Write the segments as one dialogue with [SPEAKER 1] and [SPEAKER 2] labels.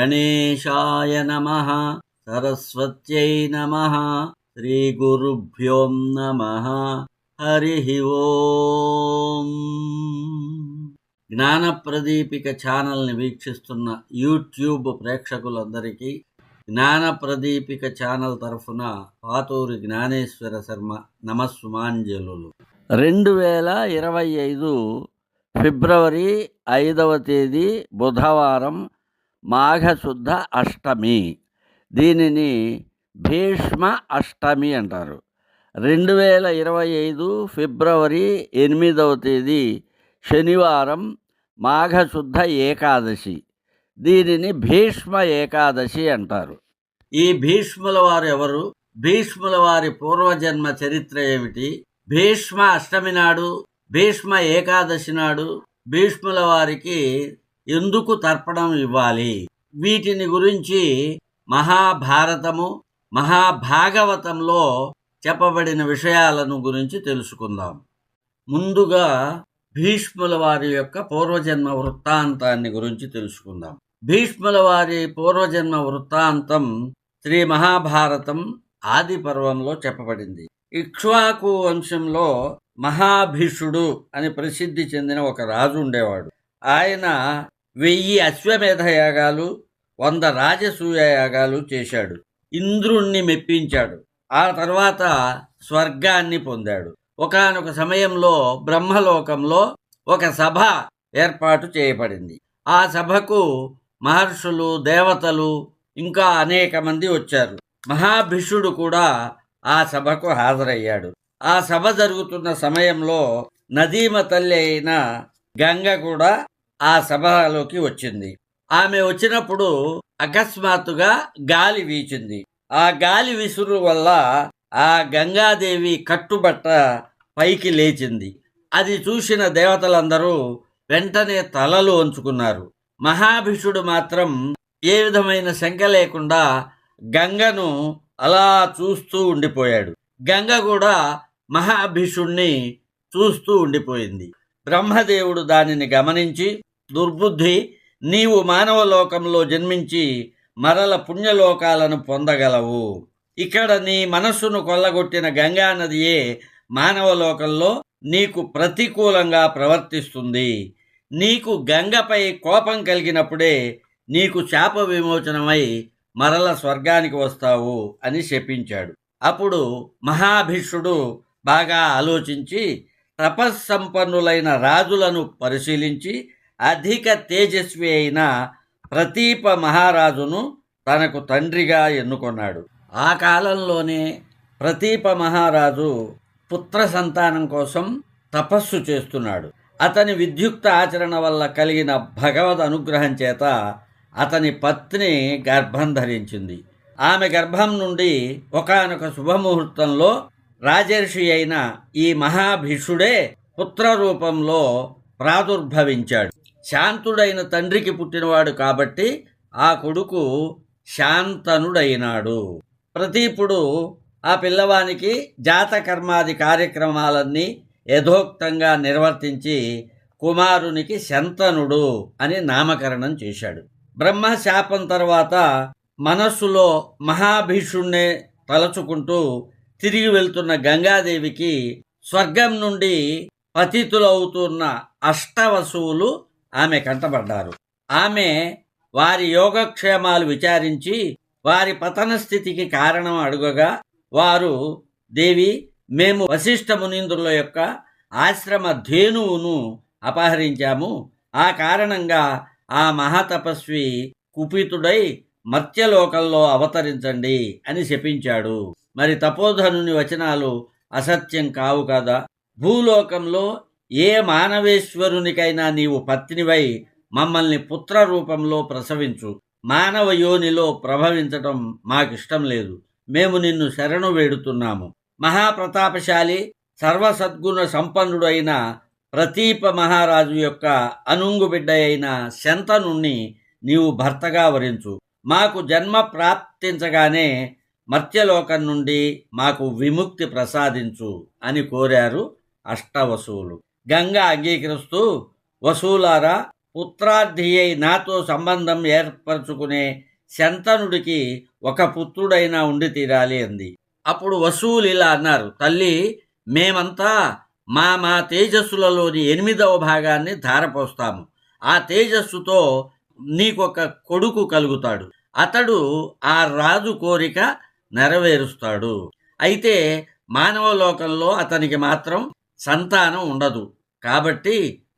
[SPEAKER 1] గణేశాయ నమ. సరస్వత్యై నమ. శ్రీగురుభ్యో నమ. హరి ఓం. జ్ఞానప్రదీపిక ఛానల్ని వీక్షిస్తున్న యూట్యూబ్ ప్రేక్షకులందరికీ జ్ఞానప్రదీపిక ఛానల్ తరఫున పాతూరి జ్ఞానేశ్వర శర్మ నమస్సుమాంజలు రెండు వేల ఇరవై ఐదు ఫిబ్రవరి ఐదవ తేదీ బుధవారం మాఘశుద్ధ అష్టమి. దీనిని భీష్మ అష్టమి అంటారు. రెండు వేల ఇరవై ఐదు ఫిబ్రవరి ఎనిమిదవ తేదీ శనివారం మాఘశుద్ధ ఏకాదశి. దీనిని భీష్మ ఏకాదశి అంటారు. ఈ భీష్ముల వారు ఎవరు? భీష్ముల వారి పూర్వజన్మ చరిత్ర ఏమిటి? భీష్మ అష్టమి నాడు భీష్మ ఏకాదశి నాడు భీష్ముల వారికి ఎందుకు తర్పణం ఇవ్వాలి? వీటిని గురించి మహాభారతము మహాభాగవతంలో చెప్పబడిన విషయాలను గురించి తెలుసుకుందాం. ముందుగా భీష్ముల వారి యొక్క పూర్వజన్మ వృత్తాంతాన్ని గురించి తెలుసుకుందాం. భీష్ముల వారి పూర్వజన్మ వృత్తాంతం శ్రీ మహాభారతం ఆది పర్వంలో చెప్పబడింది. ఇక్ష్వాకు వంశంలో మహాభీషుడు అని ప్రసిద్ధి చెందిన ఒక రాజు ఉండేవాడు. ఆయన వెయ్యి అశ్వమేధ యాగాలు వంద రాజసూయ యాగాలు చేశాడు. ఇంద్రుణ్ణి మెప్పించాడు. ఆ తర్వాత స్వర్గాన్ని పొందాడు. ఒకానొక సమయంలో బ్రహ్మలోకంలో ఒక సభ ఏర్పాటు చేయబడింది. ఆ సభకు మహర్షులు దేవతలు ఇంకా అనేక మంది వచ్చారు. మహాభిషుడు కూడా ఆ సభకు హాజరయ్యాడు. ఆ సభ జరుగుతున్న సమయంలో నదీమ తల్లి అయిన గంగ కూడా ఆ సభలోకి వచ్చింది. ఆమె వచ్చినప్పుడు అకస్మాత్తుగా గాలి వీచింది. ఆ గాలి విసురు వల్ల ఆ గంగాదేవి కట్టుబట్ట పైకి లేచింది. అది చూసిన దేవతలందరూ వెంటనే తలలు వంచుకున్నారు. మహాభిషుడు మాత్రం ఏ విధమైన శంక లేకుండా గంగను అలా చూస్తూ ఉండిపోయాడు. గంగ కూడా మహాభిషుణ్ణి చూస్తూ ఉండిపోయింది. బ్రహ్మదేవుడు దానిని గమనించి దుర్బుద్ధి నీవు మానవ లోకంలో జన్మించి మరల పుణ్యలోకాలను పొందగలవు. ఇక్కడ నీ మనస్సును కొల్లగొట్టిన గంగానదియే మానవ లోకంలో నీకు ప్రతికూలంగా ప్రవర్తిస్తుంది. నీకు గంగపై కోపం కలిగినప్పుడే నీకు శాప విమోచనమై మరల స్వర్గానికి వస్తావు అని శపించాడు. అప్పుడు మహాభిషుడు బాగా ఆలోచించి తపస్సంపన్నులైన రాజులను పరిశీలించి అధిక తేజస్వి అయిన ప్రతీప మహారాజును తనకు తండ్రిగా ఎన్నుకొన్నాడు. ఆ కాలంలోనే ప్రతీప మహారాజు పుత్ర సంతానం కోసం తపస్సు చేస్తున్నాడు. అతని విద్యుక్త ఆచరణ వల్ల కలిగిన భగవద్ అనుగ్రహం చేత అతని పత్ని గర్భం ధరించింది. ఆమె గర్భం నుండి ఒకనొక శుభముహూర్తంలో రాజర్షి అయిన ఈ మహాభిషుడే పుత్ర రూపంలో ప్రాదుర్భవించాడు. శాంతుడైన తండ్రికి పుట్టినవాడు కాబట్టి ఆ కొడుకు శాంతనుడైనాడు. ప్రతీపుడు ఆ పిల్లవానికి జాతకర్మాది కార్యక్రమాలన్నీ యథోక్తంగా నిర్వర్తించి కుమారునికి శంతనుడు అని నామకరణం చేశాడు. బ్రహ్మ శాపం తర్వాత మనస్సులో మహాభీషుణ్ణే తలచుకుంటూ తిరిగి వెళ్తున్న గంగాదేవికి స్వర్గం నుండి పతితులవుతున్న అష్టవసువులు ఆమె కంటపడ్డారు. ఆమె వారి యోగక్షేమాలు విచారించి వారి పతన స్థితికి కారణం అడుగగా వారు దేవి మేము వశిష్ఠ మునీంద్రుల యొక్క ఆశ్రమ ధేనువును అపహరించాము. ఆ కారణంగా ఆ మహాతపస్వి కుపితుడై మర్త్యలోకంలో అవతరించండి అని శపించాడు. మరి తపోధనుని వచనాలు అసత్యం కావు కదా? భూలోకంలో ఏ మానవేశ్వరునికైనా నీవు పత్నివై మమ్మల్ని పుత్ర రూపంలో ప్రసవించు. మానవ యోనిలో ప్రభవించటం మాకిష్టం లేదు. మేము నిన్ను శరణు వేడుతున్నాము. మహాప్రతాపశాలి సర్వసద్గుణ సంపన్నుడైన ప్రతీప మహారాజు యొక్క అనుంగు బిడ్డ అయిన శంతనుణ్ణి నీవు భర్తగా వరించు. మాకు జన్మ ప్రాప్తించగానే మర్త్యలోకం నుండి మాకు విముక్తి ప్రసాదించు అని కోరారు అష్టవసువులు గంగ అంగీకరిస్తూ వసూలారా పుత్రార్థి అయి నాతో సంబంధం ఏర్పరచుకునే శంతనుడికి ఒక పుత్రుడైనా ఉండి తీరాలి అంది. అప్పుడు వసూలు ఇలా అన్నారు తల్లి మేమంతా మా మా తేజస్సులలోని ఎనిమిదవ భాగాన్ని ధారపోస్తాము. ఆ తేజస్సుతో నీకొక కొడుకు కలుగుతాడు. అతడు ఆ రాజు కోరిక నెరవేరుస్తాడు. అయితే మానవ లోకంలో అతనికి మాత్రం సంతానం ఉండదు. కాబట్టి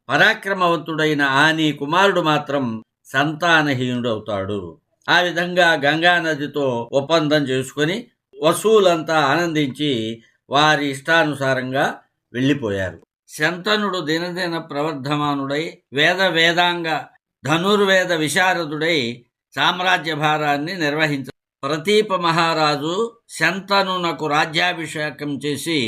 [SPEAKER 1] పరాక్రమవంతుడైన ఆ నీ కుమారుడు మాత్రం సంతానహీనుడవుతాడు. ఆ విధంగా గంగా నదితో ఒప్పందం చేసుకుని వసూలంతా ఆనందించి వారి ఇష్టానుసారంగా వెళ్ళిపోయారు. శంతనుడు దినదిన ప్రవర్ధమానుడై వేద వేదాంగ ధనుర్వేద విశారదుడై సామ్రాజ్య భారాన్ని నిర్వహించ ప్రతీప మహారాజు శంతనునకు రాజ్యాభిషేకం చేసి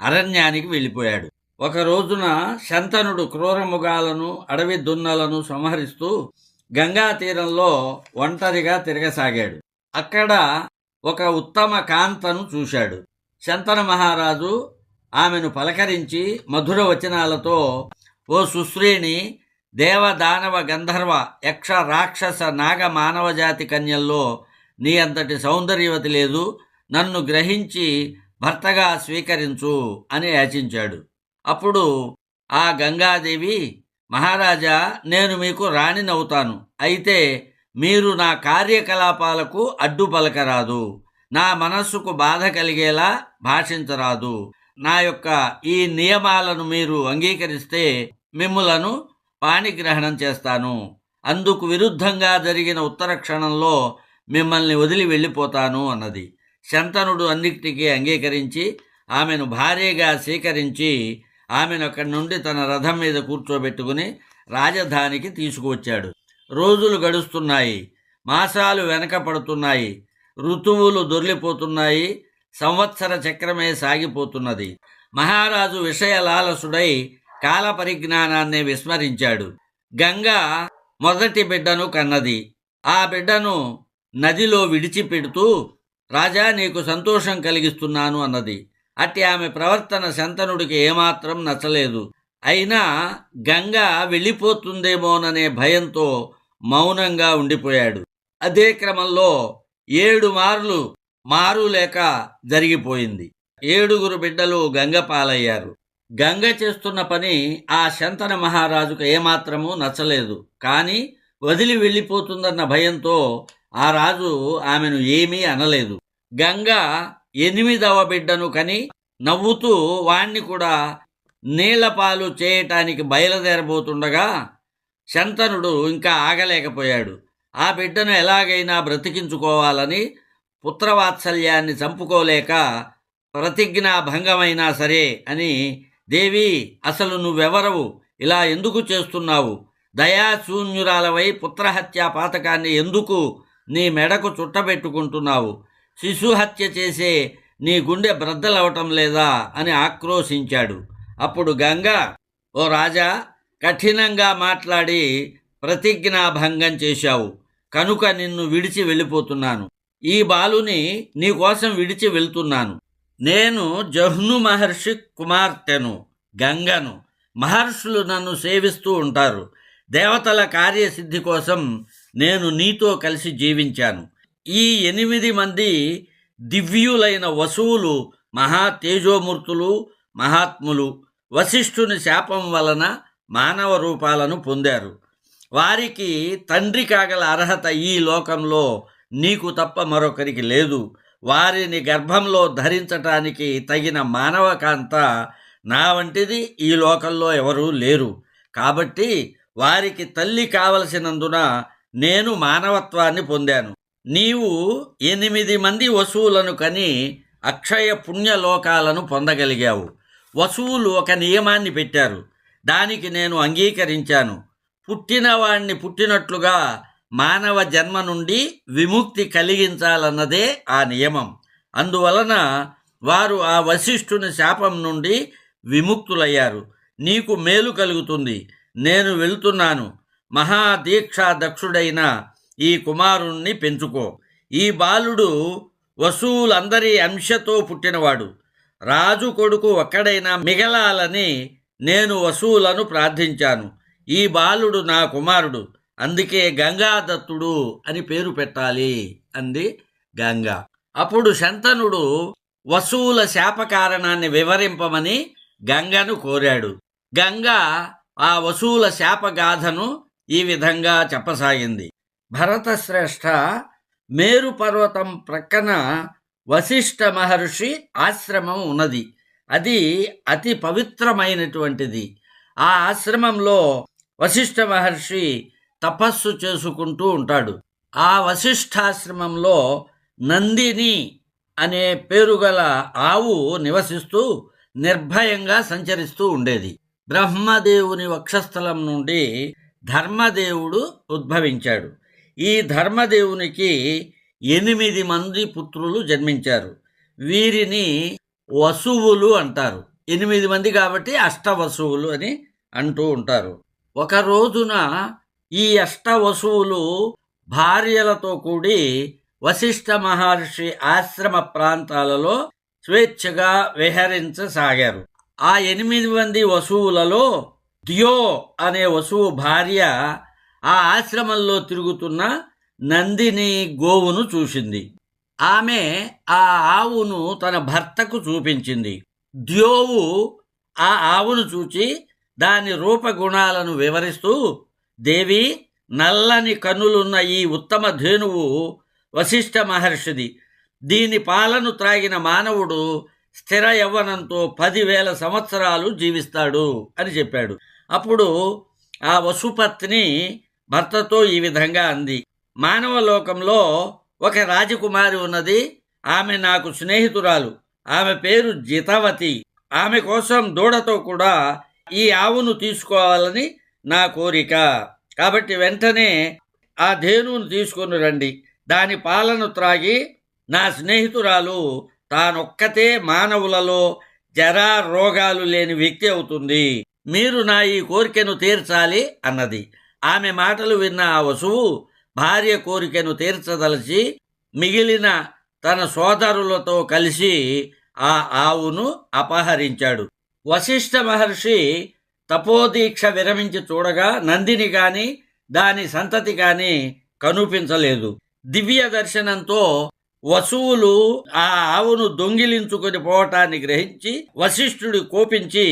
[SPEAKER 1] అరణ్యానికి వెళ్ళిపోయాడు. ఒక రోజున శంతనుడు క్రూరముగాలను అడవి దున్నలను సంహరిస్తూ గంగా తీరంలో ఒంటరిగా తిరగసాగాడు. అక్కడ ఒక ఉత్తమ కాంతను చూశాడు. శంతన మహారాజు ఆమెను పలకరించి మధుర వచనాలతో ఓ సుశ్రీని దేవ దానవ గంధర్వ యక్ష రాక్షస నాగ మానవ జాతి కన్యల్లో నీ అంతటి సౌందర్యవతి లేదు. నన్ను గ్రహించి భర్తగా స్వీకరించు అని యాచించాడు. అప్పుడు ఆ గంగాదేవి మహారాజా నేను మీకు రాణినవుతాను. అయితే మీరు నా కార్యకలాపాలకు అడ్డు పలకరాదు నా మనస్సుకు బాధ కలిగేలా భాషించరాదు. నా యొక్క ఈ నియమాలను మీరు అంగీకరిస్తే మిమ్ములను పాణిగ్రహణం చేస్తాను. అందుకు విరుద్ధంగా జరిగిన ఉత్తర క్షణంలో మిమ్మల్ని వదిలి వెళ్ళిపోతాను అన్నది. శంతనుడు అన్నిటికీ అంగీకరించి ఆమెను భార్యగా స్వీకరించి ఆమెను అక్కడి నుండి తన రథం మీద కూర్చోబెట్టుకుని రాజధానికి తీసుకువచ్చాడు. రోజులు గడుస్తున్నాయి. మాసాలు వెనక పడుతున్నాయి. ఋతువులు దొర్లిపోతున్నాయి. సంవత్సర చక్రమే సాగిపోతున్నది. మహారాజు విషయలాలసుడై కాల పరిజ్ఞానాన్ని విస్మరించాడు. గంగ మొదటి బిడ్డను కన్నది. ఆ బిడ్డను నదిలో విడిచిపెడుతూ రాజా నీకు సంతోషం కలిగిస్తున్నాను అన్నది. అట్టి ఆమె ప్రవర్తన శంతనుడికి ఏమాత్రం నచ్చలేదు. అయినా గంగ వెళ్ళిపోతుందేమోననే భయంతో మౌనంగా ఉండిపోయాడు. అదే క్రమంలో ఏడు మార్లు మారు లేక జరిగిపోయింది. ఏడుగురు బిడ్డలు గంగ పాలయ్యారు. గంగ చేస్తున్న పని ఆ శంతన మహారాజుకు ఏమాత్రమూ నచ్చలేదు. కానీ వదిలి వెళ్ళిపోతుందన్న భయంతో ఆ రాజు ఆమెను ఏమీ అనలేదు. గంగ ఎనిమిదవ బిడ్డను కని నవ్వుతూ వాణ్ణి కూడా నీళ్ళపాలు చేయటానికి బయలుదేరబోతుండగా శంతనుడు ఇంకా ఆగలేకపోయాడు. ఆ బిడ్డను ఎలాగైనా బ్రతికించుకోవాలని పుత్రవాత్సల్యాన్ని చంపుకోలేక ప్రతిజ్ఞాభంగమైనా సరే అని దేవి అసలు నువ్వెవరవు? ఇలా ఎందుకు చేస్తున్నావు? దయాశూన్యురాలవై పుత్రహత్యా పాతకాన్ని ఎందుకు నీ మెడకు చుట్టబెట్టుకుంటున్నావు? శిశుహత్య చేసే నీ గుండె బ్రద్దలవటం లేదా అని ఆక్రోశించాడు. అప్పుడు గంగ ఓ రాజా కఠినంగా మాట్లాడి ప్రతిజ్ఞాభంగం చేశావు. కనుక నిన్ను విడిచి వెళ్ళిపోతున్నాను. ఈ బాలుని నీకోసం విడిచి వెళ్తున్నాను. నేను జహ్ను మహర్షి కుమార్తెను గంగను. మహర్షులు నన్ను సేవిస్తూ ఉంటారు. దేవతల కార్యసిద్ధి కోసం నేను నీతో కలిసి జీవించాను. ఈ ఎనిమిది మంది దివ్యులైన వసువులు మహా తేజోమూర్తులు మహాత్ములు వశిష్ఠుని శాపం వలన మానవ రూపాలను పొందారు. వారికి తండ్రి కాగల అర్హత ఈ లోకంలో నీకు తప్ప మరొకరికి లేదు. వారిని గర్భంలో ధరించటానికి తగిన మానవ కాంత నా వంటిది ఈ లోకంలో ఎవరూ లేరు. కాబట్టి వారికి తల్లి కావలసినందున నేను మానవత్వాన్ని పొందాను. నీవు ఎనిమిది మంది వసువులను కని అక్షయ పుణ్యలోకాలను పొందగలిగావు. వసువులు ఒక నియమాన్ని పెట్టారు. దానికి నేను అంగీకరించాను. పుట్టినవాణ్ణి పుట్టినట్లుగా మానవ జన్మ నుండి విముక్తి కలిగించాలన్నదే ఆ నియమం. అందువలన వారు ఆ వశిష్ఠుని శాపం నుండి విముక్తులయ్యారు. నీకు మేలు కలుగుతుంది. నేను వెళ్తున్నాను. మహాదీక్షా దక్షుడైన ఈ కుమారుణ్ణి పెంచుకో. ఈ బాలుడు వసూలందరి అంశతో పుట్టినవాడు. రాజు కొడుకు ఒక్కడైనా మిగలాలని నేను వసూలను ప్రార్థించాను. ఈ బాలుడు నా కుమారుడు. అందుకే గంగాదత్తుడు అని పేరు పెట్టాలి అంది గంగా. అప్పుడు శంతనుడు వసూల శాప కారణాన్ని వివరింపమని గంగను కోరాడు. గంగ ఆ వసూల శాపగాథను ఈ విధంగా చెప్పసాగింది. భరతశ్రేష్ఠ మేరు పర్వతం ప్రక్కన వశిష్ఠ మహర్షి ఆశ్రమం ఉన్నది. అది అతి పవిత్రమైనటువంటిది. ఆ ఆశ్రమంలో వశిష్ఠ మహర్షి తపస్సు చేసుకుంటూ ఉంటాడు. ఆ వశిష్ఠాశ్రమంలో నందిని అనే పేరుగల ఆవు నివసిస్తూ నిర్భయంగా సంచరిస్తూ ఉండేది. బ్రహ్మదేవుని వక్షస్థలం నుండి ధర్మదేవుడు ఉద్భవించాడు. ఈ ధర్మదేవునికి ఎనిమిది మంది పుత్రులు జన్మించారు. వీరిని వసువులు అంటారు. ఎనిమిది మంది కాబట్టి అష్టవసువులు అని అంటూ ఉంటారు. ఒక రోజున ఈ అష్టవసువులు భార్యలతో కూడి వశిష్ఠ మహర్షి ఆశ్రమ ప్రాంతాలలో స్వేచ్ఛగా విహరించసాగారు. ఆ ఎనిమిది మంది వసువులలో దియో అనే వసువు భార్య ఆ ఆశ్రమంలో తిరుగుతున్న నందిని గోవును చూసింది. ఆమె ఆ ఆవును తన భర్తకు చూపించింది. ద్యోవు ఆ ఆవును చూచి దాని రూపగుణాలను వివరిస్తూ దేవి నల్లని కన్నులున్న ఈ ఉత్తమ ధేనువు వశిష్ఠ మహర్షిది. దీని పాలను త్రాగిన మానవుడు స్థిర యవ్వనంతో పదివేల సంవత్సరాలు జీవిస్తాడు అని చెప్పాడు. అప్పుడు ఆ వసుపత్ని భర్తతో ఈ విధంగా అంది. మానవ లోకంలో ఒక రాజకుమారి ఉన్నది. ఆమె నాకు స్నేహితురాలు. ఆమె పేరు జితవతి. ఆమె కోసం దూడతో కూడా ఈ ఆవును తీసుకోవాలని నా కోరిక. కాబట్టి వెంటనే ఆ ధేనువును తీసుకొని రండి. దాని పాలను త్రాగి నా స్నేహితురాలు తానొక్కతే మానవులలో జరా రోగాలు లేని వ్యక్తి అవుతుంది. మీరు నా ఈ కోరికను తీర్చాలి అన్నది. ఆమె మాటలు విన్న ఆ వసువు భార్య కోరికను తీర్చదలచి మిగిలిన తన సోదరులతో కలిసి ఆ ఆవును అపహరించాడు. వశిష్ఠ మహర్షి తపోదీక్ష విరమించి చూడగా నందిని గాని దాని సంతతి గాని కనుపించలేదు. దివ్య దర్శనంతో వసువులు ఆ ఆవును దొంగిలించుకొని పోవటాన్ని గ్రహించి వశిష్ఠుడు కోపించి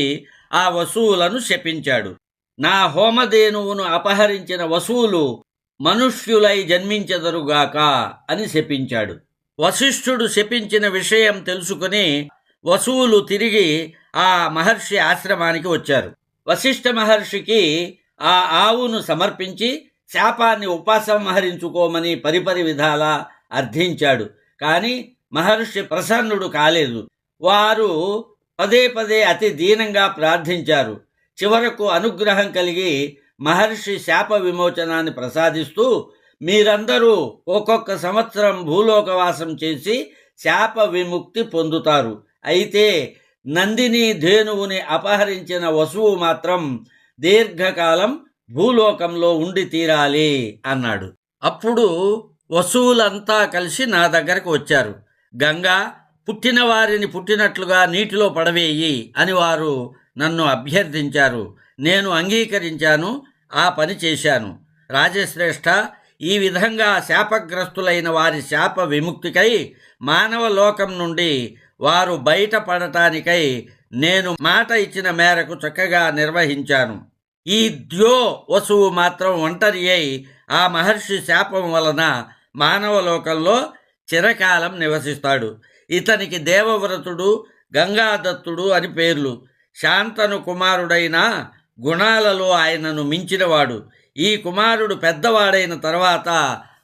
[SPEAKER 1] ఆ వసువులను శపించాడు. నా హోమధేనువును అపహరించిన వసువులు మనుష్యులై జన్మించెదరుగాక అని శపించాడు. వశిష్ఠుడు శపించిన విషయం తెలుసుకుని వసువులు తిరిగి ఆ మహర్షి ఆశ్రమానికి వచ్చారు. వశిష్ఠ మహర్షికి ఆ ఆవును సమర్పించి శాపాన్ని ఉపసంహరించుకోమని పరిపరి విధాలా అర్థించాడు. కాని మహర్షి ప్రసన్నుడు కాలేదు. వారు పదే పదే అతి దీనంగా ప్రార్థించారు. చివరకు అనుగ్రహం కలిగి మహర్షి శాప విమోచనాన్ని ప్రసాదిస్తూ మీరందరూ ఒక్కొక్క సంవత్సరం భూలోకవాసం చేసి శాప విముక్తి పొందుతారు. అయితే నందిని ధేనువుని అపహరించిన వసువు మాత్రం దీర్ఘకాలం భూలోకంలో ఉండి తీరాలి అన్నాడు. అప్పుడు వసువులంతా కలిసి నా దగ్గరకు వచ్చారు. గంగా పుట్టిన వారిని పుట్టినట్లుగా నీటిలో పడవేయి అని వారు నన్ను అభ్యర్థించారు. నేను అంగీకరించాను. ఆ పని చేశాను. రాజశ్రేష్ఠ ఈ విధంగా శాపగ్రస్తులైన వారి శాప విముక్తికై మానవ లోకం నుండి వారు బయటపడటానికై నేను మాట ఇచ్చిన మేరకు చక్కగా నిర్వహించాను. ఈ ద్యో వసువు మాత్రం ఒంటరి అయి ఆ మహర్షి శాపం వలన మానవలోకంలో చిరకాలం నివసిస్తాడు. ఇతనికి దేవవ్రతుడు గంగాదత్తుడు అని పేర్లు. శాంతను కుమారుడైన గుణాలలో ఆయనను మించినవాడు. ఈ కుమారుడు పెద్దవాడైన తర్వాత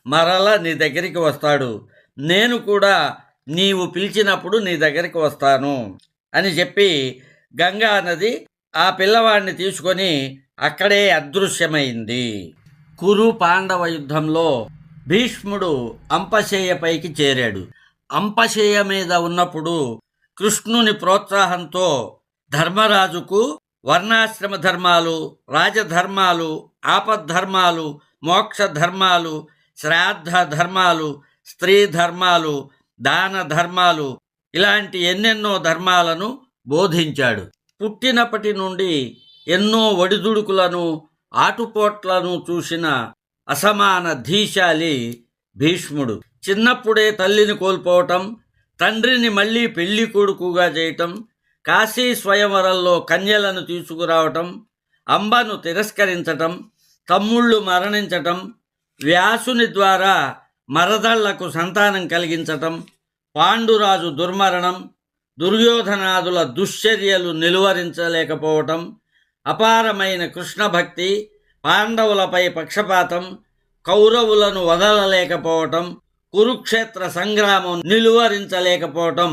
[SPEAKER 1] మరల నీ దగ్గరికి వస్తాడు. నేను కూడా నీవు పిలిచినప్పుడు నీ దగ్గరికి వస్తాను అని చెప్పి గంగా నది ఆ పిల్లవాడిని తీసుకొని అక్కడే అదృశ్యమైంది. కురు పాండవ యుద్ధంలో భీష్ముడు అంపశేయపైకి చేరాడు. అంపశేయ మీద ఉన్నప్పుడు కృష్ణుని ప్రోత్సాహంతో ధర్మరాజుకు వర్ణాశ్రమ ధర్మాలు రాజధర్మాలు ఆపద్ధర్మాలు మోక్ష ధర్మాలు శ్రాద్ధ ధర్మాలు స్త్రీ ధర్మాలు దాన ధర్మాలు ఇలాంటి ఎన్నెన్నో ధర్మాలను బోధించాడు. పుట్టినప్పటి నుండి ఎన్నో ఒడిదుడుకులను ఆటుపోట్లను చూసిన అసమాన ధీశాలి భీష్ముడు. చిన్నప్పుడే తల్లిని కోల్పోవటం తండ్రిని మళ్ళీ పెళ్ళి కొడుకుగా చేయటం కాశీ స్వయంవరంలో కన్యలను తీసుకురావటం అంబను తిరస్కరించటం తమ్ముళ్ళు మరణించటం వ్యాసుని ద్వారా మరదళ్ళకు సంతానం కలిగించటం పాండురాజు దుర్మరణం దుర్యోధనాదుల దుశ్చర్యలు నిలువరించలేకపోవటం అపారమైన కృష్ణ భక్తి పాండవులపై పక్షపాతం కౌరవులను వదలలేకపోవటం కురుక్షేత్ర సంగ్రామం నిలువరించలేకపోవటం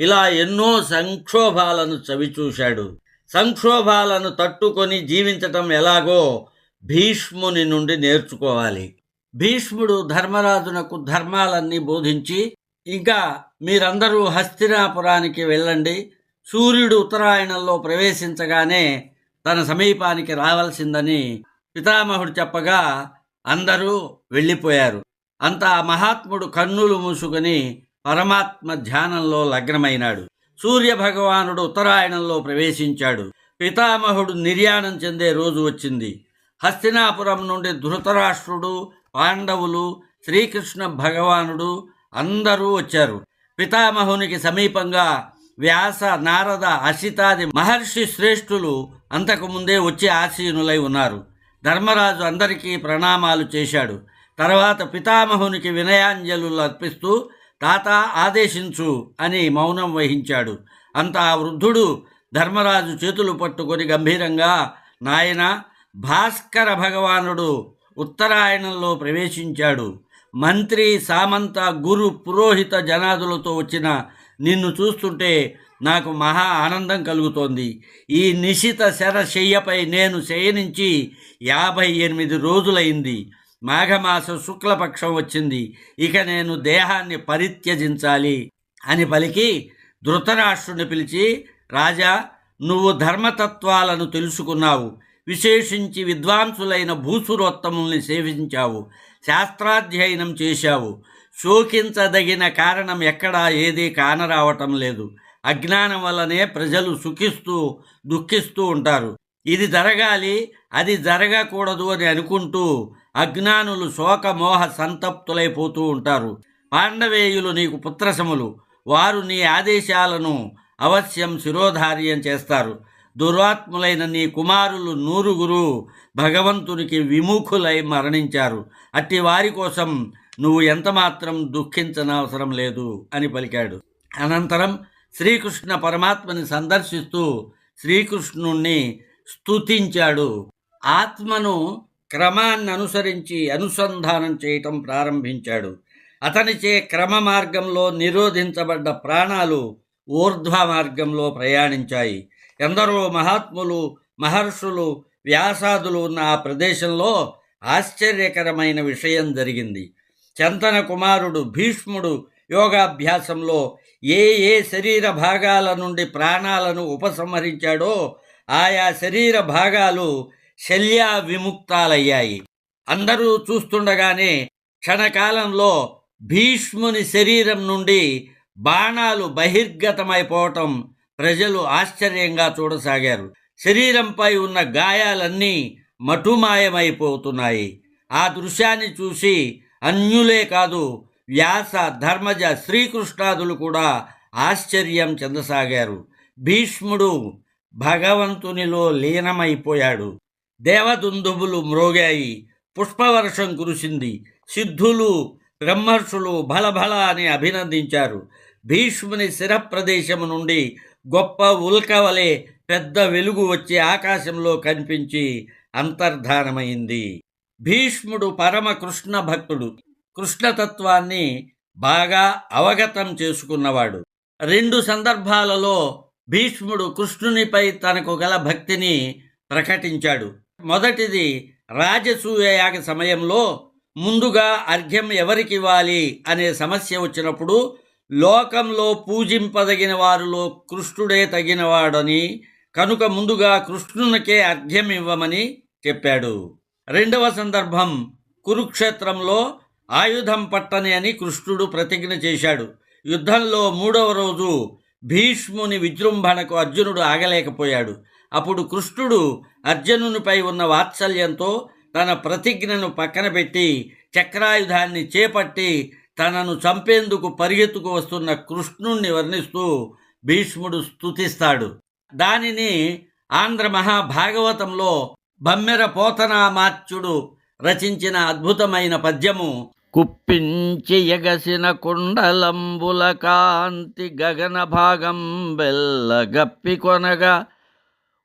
[SPEAKER 1] ఇలా ఎన్నో సంక్షోభాలను చవిచూశాడు. సంక్షోభాలను తట్టుకొని జీవించటం ఎలాగో భీష్ముని నుండి నేర్చుకోవాలి. భీష్ముడు ధర్మరాజునకు ధర్మాలన్నీ బోధించి ఇంకా మీరందరూ హస్తినాపురానికి వెళ్ళండి. సూర్యుడు ఉత్తరాయణంలో ప్రవేశించగానే తన సమీపానికి రావాల్సిందని పితామహుడు చెప్పగా అందరూ వెళ్ళిపోయారు. అంత మహాత్ముడు కన్నులు మూసుకొని పరమాత్మ ధ్యానంలో లగ్నమైనాడు. సూర్య భగవానుడు ఉత్తరాయణంలో ప్రవేశించాడు. పితామహుడు నిర్యాణం చెందే రోజు వచ్చింది. హస్తినాపురం నుండి ధృతరాష్ట్రుడు పాండవులు శ్రీకృష్ణ భగవానుడు అందరూ వచ్చారు. పితామహునికి సమీపంగా వ్యాస నారద అసితాది మహర్షి శ్రేష్ఠులు అంతకుముందే వచ్చి ఆసీనులై ఉన్నారు. ధర్మరాజు అందరికీ ప్రణామాలు చేశాడు. తర్వాత పితామహునికి వినయాంజలు అర్పిస్తూ తాత ఆదేశించు అని మౌనం వహించాడు. అంత ఆ వృద్ధుడు ధర్మరాజు చేతులు పట్టుకొని గంభీరంగా నాయన భాస్కర భగవానుడు ఉత్తరాయణంలో ప్రవేశించాడు. మంత్రి సామంత గురు పురోహిత జనాదులతో వచ్చిన నిన్ను చూస్తుంటే నాకు మహా ఆనందం కలుగుతోంది. ఈ నిశిత శరశయ్యపై నేను శయనించి యాభై ఎనిమిది రోజులైంది. మాఘమాస శుక్లపక్షం వచ్చింది. ఇక నేను దేహాన్ని పరిత్యజించాలి అని పలికి ధృతరాష్ట్రుని పిలిచి రాజా నువ్వు ధర్మతత్వాలను తెలుసుకున్నావు. విశేషించి విద్వాంసులైన భూసురోత్తముల్ని సేవించావు. శాస్త్రాధ్యయనం చేశావు. శోకించదగిన కారణం ఎక్కడా ఏదీ కానరావటం లేదు. అజ్ఞానం వల్లనే ప్రజలు సుఖిస్తూ దుఃఖిస్తూ ఉంటారు. ఇది జరగాలి అది జరగకూడదు అని అనుకుంటూ అజ్ఞానులు శోకమోహ సంతప్తులైపోతూ ఉంటారు. పాండవేయులు నీకు పుత్రసములు వారు నీ ఆదేశాలను అవశ్యం శిరోధార్యం చేస్తారు. దురాత్ములైన నీ కుమారులు నూరుగురు భగవంతునికి విముఖులై మరణించారు. అట్టి వారి కోసం నువ్వు ఎంతమాత్రం దుఃఖించనవసరం లేదు అని పలికాడు. అనంతరం శ్రీకృష్ణ పరమాత్మని సందర్శిస్తూ శ్రీకృష్ణుణ్ణి స్తుతించాడు. ఆత్మను క్రమాన్ని అనుసరించి అనుసంధానం చేయటం ప్రారంభించాడు. అతనిచే క్రమ మార్గంలో నిరోధించబడ్డ ప్రాణాలు ఊర్ధ్వ మార్గంలో ప్రయాణించాయి. ఎందరో మహాత్ములు మహర్షులు వ్యాసాదులు ఉన్న ఆ ప్రదేశంలో ఆశ్చర్యకరమైన విషయం జరిగింది. చంతన కుమారుడు భీష్ముడు యోగాభ్యాసంలో ఏ ఏ శరీర భాగాల నుండి ప్రాణాలను ఉపసంహరించాడో ఆయా శరీర భాగాలు శల్యా విముక్తాలయ్యాయి అందరూ చూస్తుండగానే క్షణకాలంలో భీష్ముని శరీరం నుండి బాణాలు బహిర్గతమైపోవటం ప్రజలు ఆశ్చర్యంగా చూడసాగారు. శరీరంపై ఉన్న గాయాలన్నీ మటుమాయమైపోతున్నాయి. ఆ దృశ్యాన్ని చూసి అన్యులే కాదు వ్యాస ధర్మజ శ్రీకృష్ణాదులు కూడా ఆశ్చర్యం చెందసాగారు. భీష్ముడు భగవంతునిలో లీనమైపోయాడు. దేవదుందుబులు మ్రోగాయి పుష్పవర్షం కురిసింది. సిద్ధులు బ్రహ్మర్షులు భలభల అని అభినందించారు. భీష్ముని శిరప్రదేశము నుండి గొప్ప ఉల్కవలే పెద్ద వెలుగు వచ్చి ఆకాశంలో కనిపించి అంతర్ధానమైంది. భీష్ముడు పరమకృష్ణ భక్తుడు. కృష్ణతత్వాన్ని బాగా అవగతం చేసుకున్నవాడు. రెండు సందర్భాలలో భీష్ముడు కృష్ణునిపై తనకు గల భక్తిని ప్రకటించాడు. మొదటిది రాజసూయ యాగ సమయంలో ముందుగా అర్ఘ్యం ఎవరికివ్వాలి అనే సమస్య వచ్చినప్పుడు లోకంలో పూజింపదగిన వారిలో కృష్ణుడే తగినవాడని కనుక ముందుగా కృష్ణునికే అర్ఘ్యం ఇవ్వమని చెప్పాడు. రెండవ సందర్భం కురుక్షేత్రంలో ఆయుధం పట్టని అని కృష్ణుడు ప్రతిజ్ఞ చేశాడు. యుద్ధంలో మూడవ రోజు భీష్ముని విజృంభణకు అర్జునుడు ఆగలేకపోయాడు. అప్పుడు కృష్ణుడు అర్జునునిపై ఉన్న వాత్సల్యంతో తన ప్రతిజ్ఞను పక్కన పెట్టి చక్రాయుధాన్ని చేపట్టి తనను చంపేందుకు పరిగెత్తుకు వస్తున్న కృష్ణుణ్ణి వర్ణిస్తూ భీష్ముడు స్తుతిస్తాడు. దానిని ఆంధ్ర మహాభాగవతంలో బమ్మెర పోతనామాత్యుడు రచించిన అద్భుతమైన పద్యము. కుప్పించి ఎగసిన కుండలంబుల కాంతి గగన భాగం బెల్లగప్పి కొనగా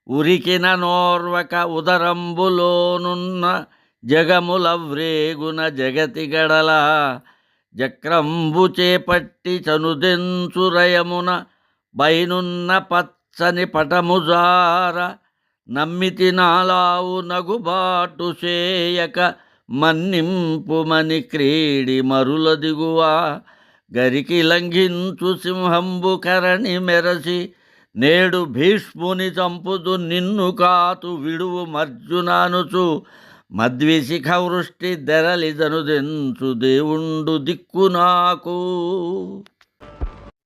[SPEAKER 1] ఉరికిన నోర్వక ఉదరంబులోనున్న జగముల వ్రేగున జగతి గడల జక్రంబు చేపట్టి చనుదెంచురయమున బైనున్న పచ్చని పటముజార నమ్మితి నాలావు నగుబాటు చేయక మన్నింపుమని క్రీడి మరుల దిగువా గరికి లంఘించు సింహంబు కరణి మెరసి నేడు భీష్ముని చంపుదు నిన్ను కాతు విడువు మర్జునానుచు. మద్విశిఖ వృష్టి దెరలిదనుదెంచు దేవుండు దిక్కు నాకు.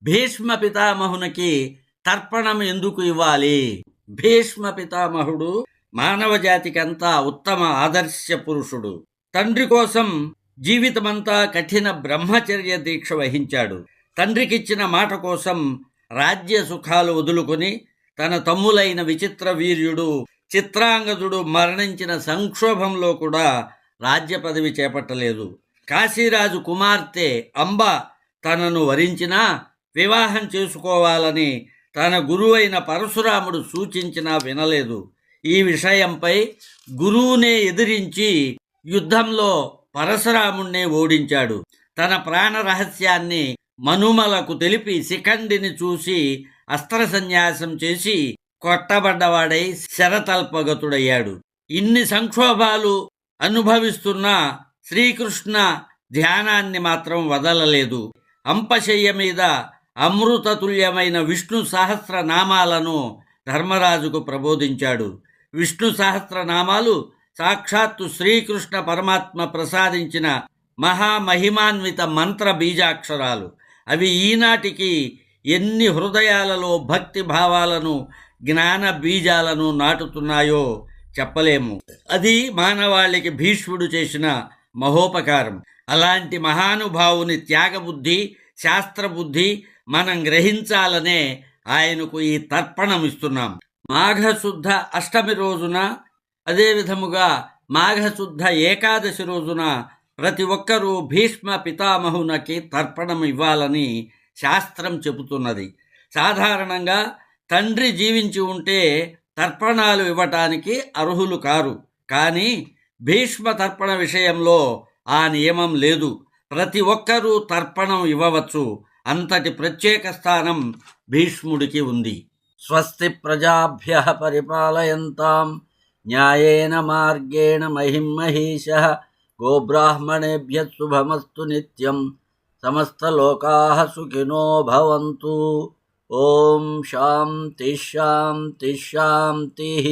[SPEAKER 1] భీష్మ పితామహునికి తర్పణం ఎందుకు ఇవ్వాలి? భీష్మ పితామహుడు మానవ జాతికంతా ఉత్తమ ఆదర్శ పురుషుడు. తండ్రి కోసం జీవితమంతా కఠిన బ్రహ్మచర్య దీక్ష వహించాడు. తండ్రికిచ్చిన మాట కోసం రాజ్య సుఖాలు వదులుకొని తన తమ్ములైన విచిత్ర వీర్యుడు చిత్రాంగదుడు మరణించిన సంక్షోభంలో కూడా రాజ్య పదవి చేపట్టలేదు. కాశీరాజు కుమార్తె అంబ తనను వరించినా వివాహం చేసుకోవాలని తన గురువైన పరశురాముడు సూచించినా వినలేదు. ఈ విషయంపై గురువునే ఎదిరించి యుద్ధంలో పరశురాముణ్ణే ఓడించాడు. తన ప్రాణ రహస్యాన్ని మనుమలకు తెలిపి శిఖండిని చూసి అస్త్ర సన్యాసం చేసి కొట్టబడ్డవాడై శరతల్పగతుడయ్యాడు. ఇన్ని సంక్షోభాలు అనుభవిస్తున్న శ్రీకృష్ణ ధ్యానాన్ని మాత్రం వదలలేదు. అంపశయ్య మీద అమృతతుల్యమైన విష్ణు సహస్రనామాలను ధర్మరాజుకు ప్రబోధించాడు. విష్ణు సహస్రనామాలు సాక్షాత్తు శ్రీకృష్ణ పరమాత్మ ప్రసాదించిన మహామహిమాన్విత మంత్ర బీజాక్షరాలు. అవి ఈనాటికి ఎన్ని హృదయాలలో భక్తి భావాలను జ్ఞాన బీజాలను నాటుతున్నాయో చెప్పలేము. అది మానవాళికి భీష్ముడు చేసిన మహోపకారం. అలాంటి మహానుభావుని త్యాగబుద్ధి శాస్త్రబుద్ధి మనం గ్రహించాలనే ఆయనకు ఈ తర్పణం ఇస్తున్నాం. మాఘశుద్ధ అష్టమి రోజున అదే విధముగా మాఘశుద్ధ ఏకాదశి రోజున ప్రతి ఒక్కరూ భీష్మ పితామహునకి తర్పణం ఇవ్వాలని శాస్త్రం చెబుతున్నది. సాధారణంగా తండ్రి జీవించి ఉంటే తర్పణాలు ఇవ్వటానికి అర్హులు కారు. కానీ భీష్మ తర్పణ విషయంలో ఆ నియమం లేదు. ప్రతి ఒక్కరూ తర్పణం ఇవ్వవచ్చు. అంతటి ప్రత్యేక స్థానం భీష్ముడికి ఉంది. స్వస్తి ప్రజాభ్య పరిపాలయంతాం. న్యాయేన మార్గేణ మహిమహీశ गोब्राह्मणेभ्य शुभमस्तु नित्यं समस्तलोकाः सुखिनो भवन्तु। ॐ शान्तिः शान्तिः शान्तिः।